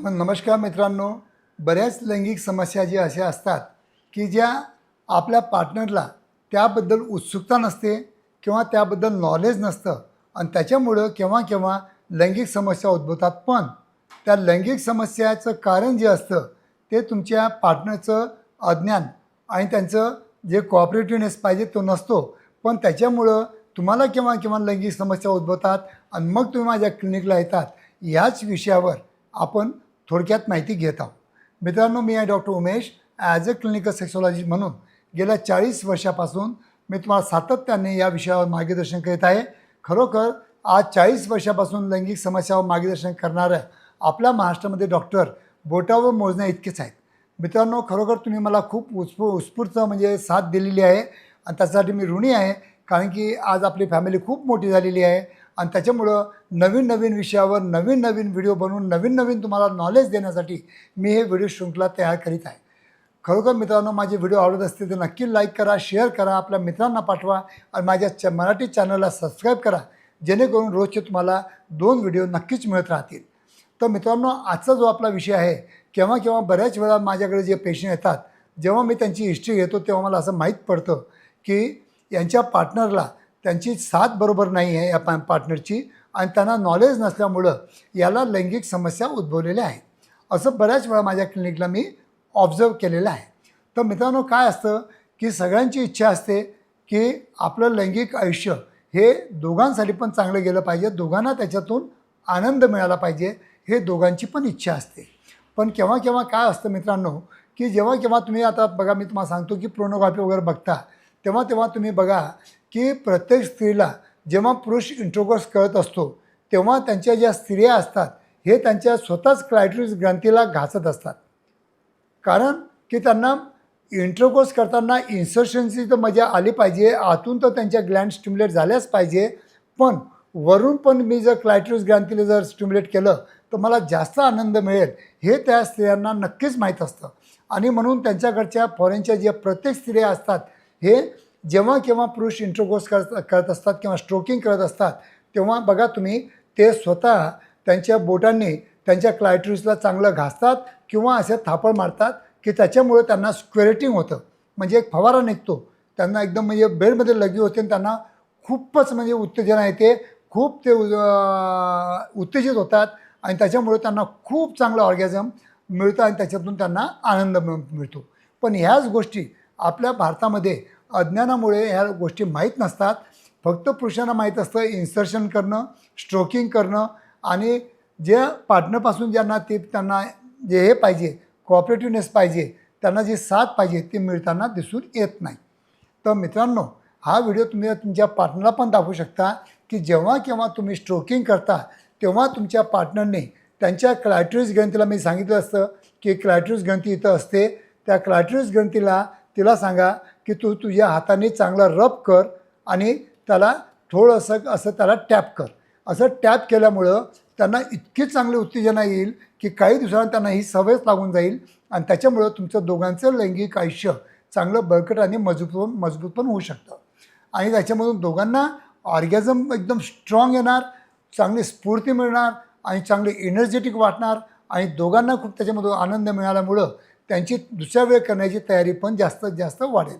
नम नमस्कार मित्रांनो बऱ्याच लैंगिक समस्या ज्या अशा असतात की ज्या आपल्या पार्टनरला त्याबद्दल उत्सुकता नसते किंवा त्याबद्दल नॉलेज नसतं. आणि त्याच्यामुळं केव्हा केव्हा लैंगिक समस्या उद्भवतात. पण त्या लैंगिक समस्याचं कारण जे असतं ते तुमच्या पार्टनरचं अज्ञान आणि त्यांचं जे कॉपरेटिव्हनेस पाहिजे तो नसतो. पण त्याच्यामुळं तुम्हाला केव्हा केव्हा लैंगिक समस्या उद्भवतात आणि मग तुम्ही माझ्या क्लिनिकला येतात. याच विषयावर आपण थोडक्यात माहिती घेत आहोत. मित्रांनो मी आहे doctor Umesh as a clinical sexologist म्हणून गेल्या चाळीस वर्षापासून मी तुम्हाला सातत्याने या विषयावर मार्गदर्शन करीत आहे. खरोखर आज चाळीस वर्षापासून लैंगिक समस्यावर मार्गदर्शन करणाऱ्या आपल्या महाराष्ट्रामध्ये डॉक्टर बोटावर मोजण्या इतकेच आहेत. मित्रांनो खरोखर तुम्ही मला खूप उत्स्फू उत्स्फूर्त म्हणजे साथ दिलेली आहे. आणि त्यासाठी मी ऋणी आहे कारण की आज आपली फॅमिली खूप मोठी झालेली आहे. आणि त्याच्यामुळं नवीन नवीन विषयावर नवीन नवीन व्हिडिओ बनवून नवीन नवीन तुम्हाला नॉलेज देण्यासाठी मी हे व्हिडिओ शृंखला तयार करीत आहे. खरोखर मित्रांनो माझे व्हिडिओ आवडत असतील तर नक्की लाईक करा शेअर करा आपल्या मित्रांना पाठवा आणि माझ्या च मराठी चॅनलला सबस्क्राईब करा. जेणेकरून रोजचे तुम्हाला दोन व्हिडिओ नक्कीच मिळत राहतील. तर मित्रांनो आजचा जो आपला विषय आहे केव्हा केव्हा बऱ्याच वेळा माझ्याकडे जे पेशंट येतात जेव्हा मी त्यांची हिस्ट्री घेतो तेव्हा मला असं माहीत पडतं की यांच्या पार्टनरला त्यांची साथ बरोबर नाही आहे या पा पार्टनरची आणि त्यांना नॉलेज नसल्यामुळं याला लैंगिक समस्या उद्भवलेल्या आहेत. असं बऱ्याच वेळा माझ्या क्लिनिकला मी ऑब्झर्व केलेलं आहे. तर मित्रांनो काय असतं की सगळ्यांची इच्छा असते की आपलं लैंगिक आयुष्य हे दोघांसाठी पण चांगलं गेलं पाहिजे दोघांना त्याच्यातून आनंद मिळाला पाहिजे हे दोघांची पण इच्छा असते. पण केव्हा केव्हा काय असतं मित्रांनो की जेव्हा केव्हा तुम्ही आता बघा मी तुम्हाला सांगतो की प्रोनोग्राफी वगैरे बघता तेव्हा तेव्हा तुम्ही बघा की प्रत्येक स्त्रीला जेव्हा पुरुष इंट्रोकोर्स करत असतो तेव्हा त्यांच्या ज्या स्त्रिया असतात हे त्यांच्या स्वतःच क्लायट्रिस ग्रंथीला घासत असतात. कारण की त्यांना इंटरकोर्स करताना इन्सर्शनची तर मजा आली पाहिजे आतून तर त्यांच्या ग्लँड स्टिम्युलेट झाल्याच पाहिजे. पण वरून पण मी जर क्लायट्रिस ग्रंथीला जर स्टिम्युलेट केलं तर मला जास्त आनंद मिळेल. हे त्या स्त्रियांना नक्कीच माहीत असतं. आणि म्हणून त्यांच्याकडच्या फॉरेनच्या ज्या प्रत्येक स्त्रिया असतात हे जेव्हा केव्हा पुरुष इंट्रोगोस करत करत असतात किंवा स्ट्रोकिंग करत असतात तेव्हा बघा तुम्ही ते स्वतः त्यांच्या बोटांनी त्यांच्या क्लायट्रिसला चांगलं घासतात किंवा असे थापड मारतात की त्याच्यामुळे त्यांना स्क्वेरेटिंग होतं. म्हणजे एक फवारा निघतो. त्यांना एकदम म्हणजे बेडमध्ये लगी होते आणि त्यांना खूपच म्हणजे उत्तेजना येते. खूप ते उत्तेजित होतात आणि त्याच्यामुळे त्यांना खूप चांगलं ऑर्गॅझम मिळतं आणि त्याच्यातून त्यांना आनंद मिळतो. पण ह्याच गोष्टी आपल्या भारतामध्ये अज्ञानामुळे ह्या गोष्टी माहीत नसतात. फक्त पुरुषांना माहीत असतं इन्सर्शन करणं स्ट्रोकिंग करणं आणि जे पार्टनरपासून ज्यांना ते त्यांना जे हे पाहिजे कॉपरेटिव्हनेस पाहिजे त्यांना जी साथ पाहिजे ती मिळताना दिसून येत नाही. तर मित्रांनो हा व्हिडिओ तुम्ही तुमच्या पार्टनरला पण दाखवू शकता की जेव्हा केव्हा तुम्ही स्ट्रोकिंग करता तेव्हा तुमच्या पार्टनरने त्यांच्या क्लायट्रिस ग्रंथीला मी सांगितलं असतं की क्लायट्रिस ग्रंथी इथं असते. त्या क्लायट्रिस ग्रंथीला तिला सांगा की तू तुझ्या हाताने चांगला रब कर आणि त्याला थोडंसं असं त्याला टॅप कर. असं टॅप केल्यामुळं त्यांना इतकी चांगली उत्तेजना येईल की काही दिवसांना त्यांना ही सवयच लागून जाईल आणि त्याच्यामुळं तुमचं दोघांचं लैंगिक आयुष्य चांगलं बळकट आणि मजबूत मजबूत पण होऊ शकतं. आणि त्याच्यामधून दोघांना ऑर्गॅझम एकदम स्ट्रॉंग येणार चांगली स्फूर्ती मिळणार आणि चांगली एनर्जेटिक वाटणार आणि दोघांना खूप त्याच्यामधून आनंद मिळाल्यामुळं त्यांची दुसऱ्या वेळ करण्याची तयारी पण जास्तीत जास्त वाढेल.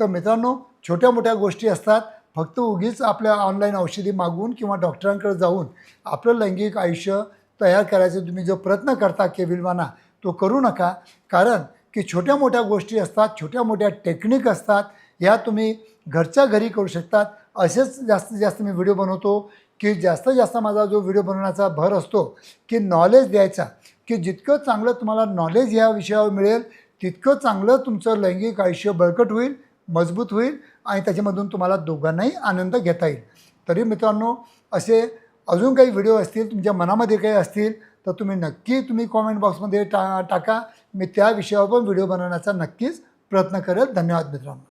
तर मित्रांनो छोट्या मोठ्या गोष्टी असतात. फक्त उगीच आपल्या ऑनलाईन औषधी मागवून किंवा डॉक्टरांकडे जाऊन आपलं लैंगिक आयुष्य तयार करायचा तुम्ही जो प्रयत्न करता केविलवाना तो करू नका. कारण की छोट्या मोठ्या गोष्टी असतात छोट्या मोठ्या टेक्निक असतात ह्या तुम्ही घरच्या घरी करू शकतात. असेच जास्तीत जास्त मी व्हिडिओ बनवतो की जास्तीत जास्त माझा जो व्हिडिओ बनवण्याचा भर असतो की नॉलेज द्यायचा. की जितकं चांगलं तुम्हाला नॉलेज या विषयावर मिळेल तितकं चांगलं तुमचं लैंगिक आयुष्य बळकट होईल मजबूत होईल आणि त्याच्यामधून तुम्हाला दोघांनाही आनंद घेता येईल. तरी मित्रांनो असे अजून काही व्हिडिओ असतील तुमच्या मनामध्ये काही असतील तर तुम्ही नक्की तुम्ही कॉमेंट बॉक्समध्ये टा टाका. मी त्या विषयावर पण व्हिडिओ बनवण्याचा नक्कीच प्रयत्न करेल. धन्यवाद मित्रांनो.